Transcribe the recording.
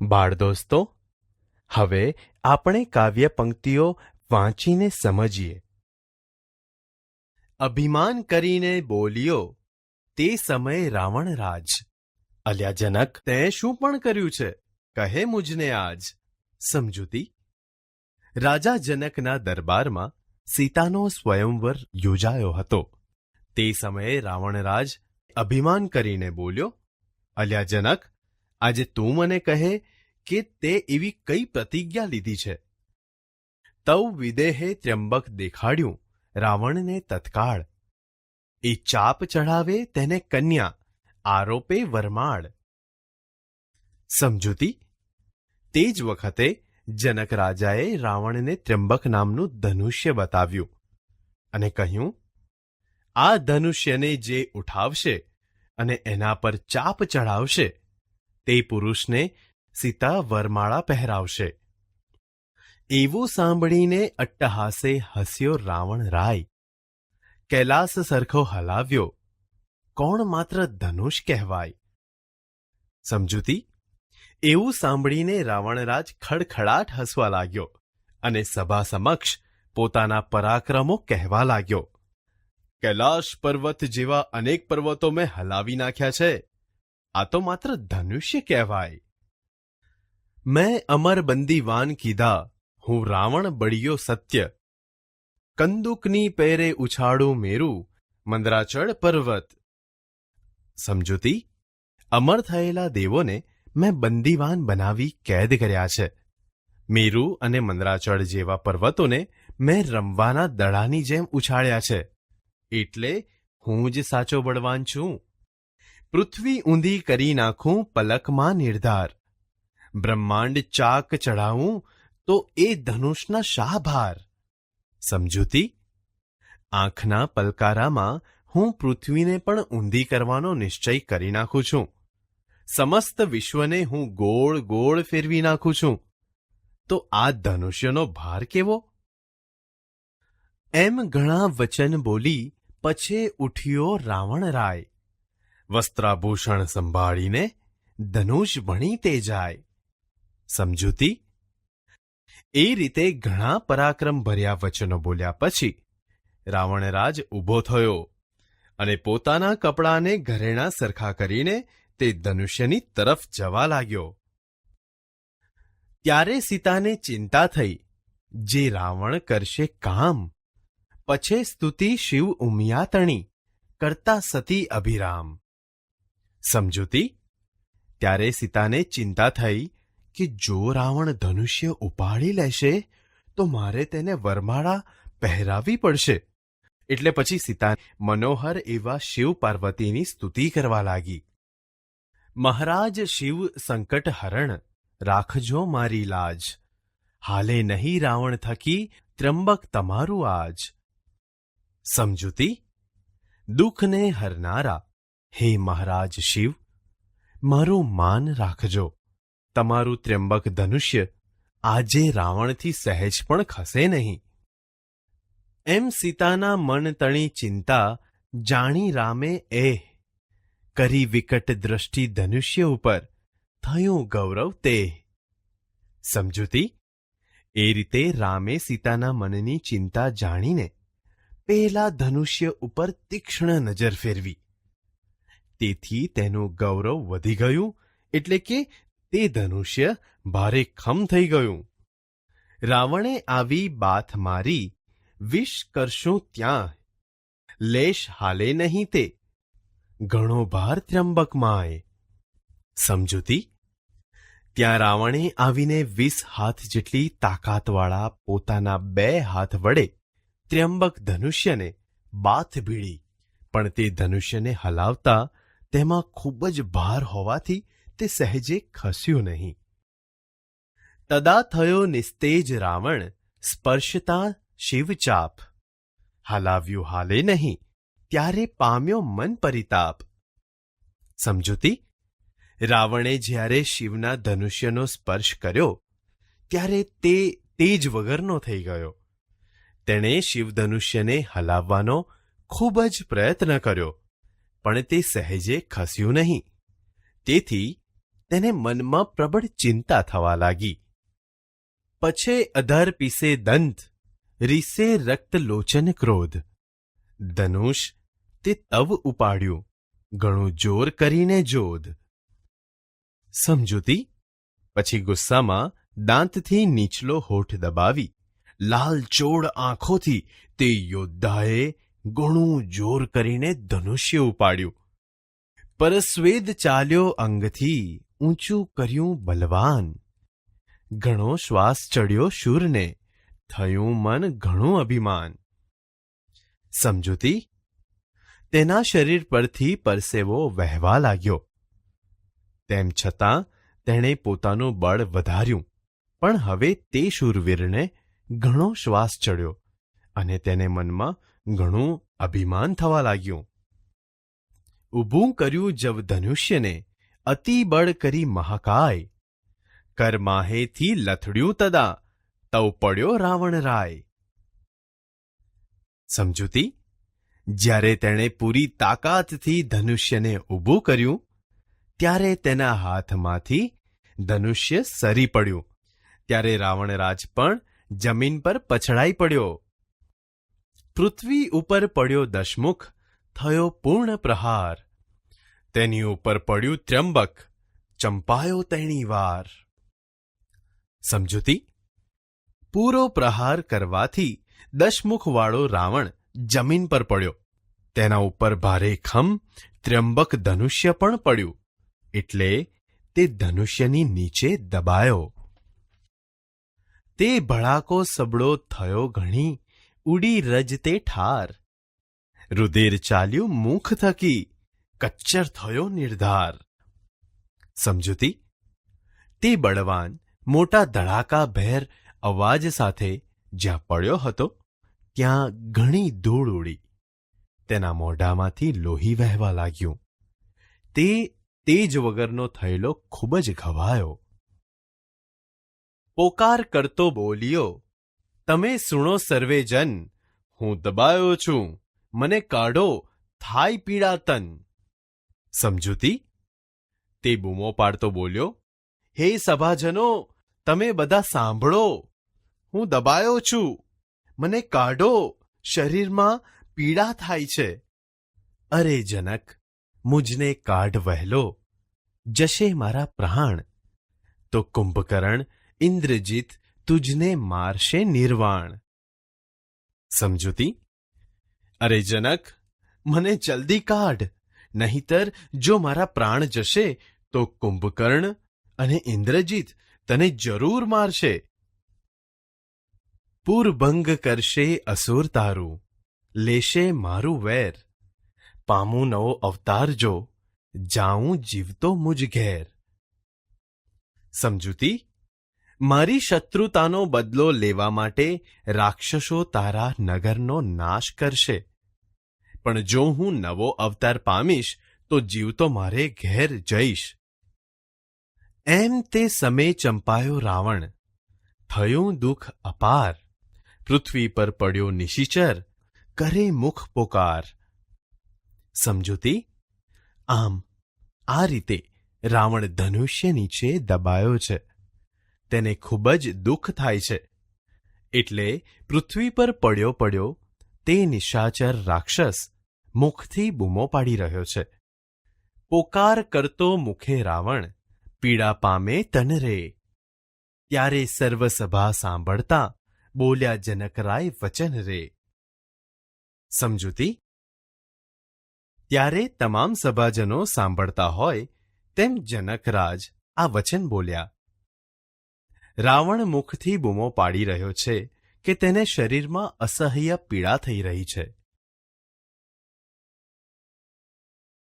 બાળ દોસ્તો હવે આપણે કાવ્ય પંક્તિઓ વાંચીને સમજીએ. અભિમાન કરીને બોલ્યો, તે સમયે રાવણ રાજ. અલ્યા તે શું પણ કર્યું છે? કહે મુજને આજ. સમજૂતી, રાજા જનકના દરબારમાં સીતાનો સ્વયંવર યોજાયો હતો. તે સમયે રાવણરાજ અભિમાન કરીને બોલ્યો. અલ્યા જનક આજે તું મને કહે કે તે એવી કઈ પ્રતિજ્ઞા લીધી છે? તવ વિદેહે ત્ર્યંબક દેખાડ્યું, રાવણને તત્કાળ. એ ચાપ ચઢાવે તેને કન્યા, આરોપે વરમાળ. સમજૂતી? તે જ વખતે જનક રાજાએ રાવણને ત્ર્યંબક નામનું ધનુષ્ય બતાવ્યું અને કહ્યું, આ ધનુષ્યને જે ઉઠાવશે અને એના પર ચાપ ચઢાવશે તે પુરુષને સીતા વરમાળા પહેરાવશે. એવું સાંભળીને અટ્ટહાસે હસ્યો રાવણ રાય. કૈલાસ સરખો હલાવ્યો. કોણ માત્ર ધનુષ કહેવાય? સમજૂતી? એવું સાંભળીને રાવણરાજ ખડખડાટ હસવા લાગ્યો અને સભા સમક્ષ પોતાના પરાક્રમો કહેવા લાગ્યો. કૈલાશ પર્વત જેવા અનેક પર્વતો મેં હલાવી નાખ્યા છે. આ તો માત્ર ધનુષ્ય કહેવાય. મેં અમર બંદીવાન કીધા, હું રાવણ બળિયો સત્ય. કંદુકની પેરે ઉછાળું મેરું, મંદરાચળ પર્વત. સમજૂતી અમર થયેલા દેવોને મેં બંદીવાન બનાવી કેદ કર્યા છે. મેરુ અને મંદરાચળ જેવા પર્વતોને મેં રમવાના દડાની જેમ ઉછાળ્યા છે. એટલે હું જ સાચો બળવાન છું. પૃથ્વી ઊંધી કરી નાખું પલકમાં નિર્ધાર. બ્રહ્માંડ ચાક ચઢાવું તો એ ધનુષના શા ભાર સમજૂતી? આંખના પલકારામાં હું પૃથ્વીને પણ ઊંધી કરવાનો નિશ્ચય કરી નાખું છું. સમસ્ત વિશ્વને હું ગોળ ગોળ ફેરવી નાખું છું. તો આ ધનુષ્યનો ભાર કેવો? એમ ઘણા વચન બોલી પછે ઉઠ્યો રાવણ રાય. વસ્ત્રાભૂષણ સંભાળીને ધનુષ ભણી તે જાય. સમજૂતી? એ રીતે ઘણા પરાક્રમ ભર્યા વચનો બોલ્યા પછી રાવણરાજ ઊભો થયો અને પોતાના કપડાને ઘરેણા સરખા કરીને તે ધનુષ્યની તરફ જવા લાગ્યો. ત્યારે સીતાને ચિંતા થઈ, જે રાવણ કરશે કામ? પછે સ્તુતિ શિવ ઉમિયાતણી, કરતા સતી અભિરામ. સમજૂતી ત્યારે સીતાને ચિંતા થઈ કે જો રાવણ ધનુષ્ય ઉપાડી લેશે, તો મારે તેને વરમાળા પહેરાવી પડશે. એટલે પછી સીતા મનોહર એવા શિવ પાર્વતીની સ્તુતિ કરવા લાગી. મહારાજ શિવ સંકટ હરણ, રાખજો મારી લાજ. હાલે નહીં રાવણ થકી ત્રંબક તમારું આજ. સમજૂતી દુઃખને હરનારા હે મહારાજ શિવ મારું માન રાખજો તમારું ત્ર્યંબક ધનુષ્ય આજે રાવણથી સહેજ પણ ખસે નહીં। એમ સીતાના મન તણી ચિંતા જાણી રામે એહ, કરી વિકટ દ્રષ્ટિ ધનુષ્ય ઉપર થયું ગૌરવ તે સમજૂતી એ રીતે રામે સીતાના મનની ચિંતા જાણીને પેલા ધનુષ્ય ઉપર તીક્ષ્ણ નજર ફેરવી। તેથી તેનું ગૌરવ વધી ગયું એટલે કે તે ધનુષ્ય ભારે ખમ થઈ ગયું. રાવણે આવી બાથ મારી વિષ કરશું ત્યાં. લેશ હાલે નહીં તે. ઘણો ભાર ત્ર્યંબકમાંય સમજૂતી? ત્યાં રાવણે આવીને વીસ હાથ જેટલી તાકાતવાળા પોતાના બે હાથ વડે ત્ર્યંબક ધનુષ્યને બાથ ભીડી, પણ તે ધનુષ્યને હલાવતા તેમાં ખૂબ જ ભાર હોવાથી તે સહેજે ખસ્યું નહીં. તદા થયો નિસ્તેજ રાવણ, સ્પર્શતા શિવચાપ. હલાવ્યું હાલે નહીં, ત્યારે પામ્યો મન પરિતાપ. સમજૂતી? રાવણે જ્યારે શિવના ધનુષ્યનો સ્પર્શ કર્યો, ત્યારે તે તેજ વગરનો થઈ ગયો. તેણે શિવધનુષ્યને હલાવવાનો ખૂબ જ પ્રયત્ન કર્યો. પણ તે સહેજે ખસ્યું નહીં. તેથી તેને મનમાં પ્રબળ ચિંતા થવા લાગી. પછે અધર પીસે દંત, રીસે રક્ત લોચન ક્રોધ. ધનુષ, તે તવ ઉપાડ્યું, ઘણું જોર કરીને જોધ. સમજૂતી? પછી ગુસ્સામાં દાંતથી નીચલો હોઠ દબાવી, લાલ ચોડ આંખોથી તે યોદ્ધાએ ઘણું જોર કરીને ધનુષ્ય ઉપાડ્યું. પરસ્વેદ ચાલ્યો અંગથી ઊંચું કર્યું બલવાન. ઘણો શ્વાસ ચડ્યો શૂરને, થયું મન ઘણું અભિમાન. સમજૂતી? તેના શરીર પરથી પરસેવો વહેવા લાગ્યો. તેમ છતાં તેણે પોતાનું બળ વધાર્યું, પણ હવે તે શૂરવીરને ઘણો શ્વાસ ચડ્યો અને તેને મનમાં ઘણું અભિમાન થવા લાગ્યું. ઊભું કર્યું જવ ધનુષ્યને, અતિ બળ કરી મહાકાય. કરમાહેથી લથડ્યું તદા, તવ પડ્યો રાવણ રાય. સમજૂતી? જ્યારે તેણે પૂરી તાકાતથી ધનુષ્યને ઊભું કર્યું, ત્યારે તેના હાથમાંથી ધનુષ્ય સરી પડ્યું. ત્યારે રાવણરાજ પણ જમીન પર પછડાઈ પડ્યો. પૃથ્વી ઉપર પડ્યો દશમુખ, થયો પૂર્ણ પ્રહાર. તેની ઉપર પડ્યું ત્ર્યંબક, ચંપાયો તેણી વાર. સમજૂતી? પૂરો પ્રહાર કરવાથી દશમુખવાળો રાવણ જમીન પર પડ્યો. તેના ઉપર ભારે ખમ, ત્ર્યંબક ધનુષ્ય પણ પડ્યું. એટલે તે ધનુષ્યની નીચે દબાયો. તે ભડાકો સબળો થયો ઘણી. ઉડી રજતે ઠાર. રુધિર ચાલ્યું મુખ થકી કચ્ચર થયો નિર્ધાર. સમજૂતી? તે બળવાન, મોટા ધડાકા ભેર અવાજ સાથે જ્યાં પડ્યો હતો, ત્યાં ઘણી ધૂળ ઉડી. તેના મોઢામાંથી લોહી વહેવા લાગ્યું. તે તેજ વગરનો થયેલો ખૂબ જ ઘવાયો. પોકાર કરતો બોલ્યો તમે સુણો સર્વે જન હું દબાયો છું. મને કાઢો થાય પીડા તન સમજૂતી? તે બૂમો પાડતો બોલ્યો, હે સભાજનો, તમે બધા સાંભળો. હું દબાયો છું. મને કાઢો. શરીરમાં પીડા થાય છે. અરે જનક, મુજને કાઢ વહેલો. જશે મારા પ્રાણ. તો કુંભકર્ણ, ઇન્દ્રજીત તુજને મારશે નિર્વાણ. સમજૂતી? અરે જનક, મને જલ્દી કાઢ, નહીતર જો મારા પ્રાણ જશે તો કુંભકર્ણ અને ઇન્દ્રજીત તને જરૂર મારશે. પૂરભંગ કરશે અસુર તારું, લેશે મારું વેર. પામું નવો અવતાર જો, જાઉં જીવતો મુજ ઘેર સમજૂતી? મારી શત્રુતાનો બદલો લેવા માટે રાક્ષસો તારા નગરનો નાશ કરશે. પણ જો હું નવો અવતાર પામીશ, તો જીવતો મારે ઘેર જઈશ. એમ તે સમય ચંપાયો રાવણ. થયું દુઃખ અપાર. પૃથ્વી પર પડ્યો નિશિચર. કરે મુખ પોકાર. સમજૂતી? આમ, આ રીતે રાવણ ધનુષ્ય નીચે દબાયો છે. તેને ખૂબ જ દુઃખ થાય છે. એટલે પૃથ્વી પર પડ્યો પડ્યો તે નિશાચર રાક્ષસ મુખથી બૂમો પાડી રહ્યો છે. પોકાર કરતો મુખે રાવણ, પીડા પામે તન રે. ત્યારે સર્વસભા સાંભળતા બોલ્યા જનકરાય વચન રે. સમજૂતી? ત્યારે તમામ સભાજનો સાંભળતા હોય તેમ જનકરાજ આ વચન બોલ્યા. રાવણ મુખથી બૂમો પાડી રહ્યો છે કે તેને શરીરમાં અસહ્ય પીડા થઈ રહી છે.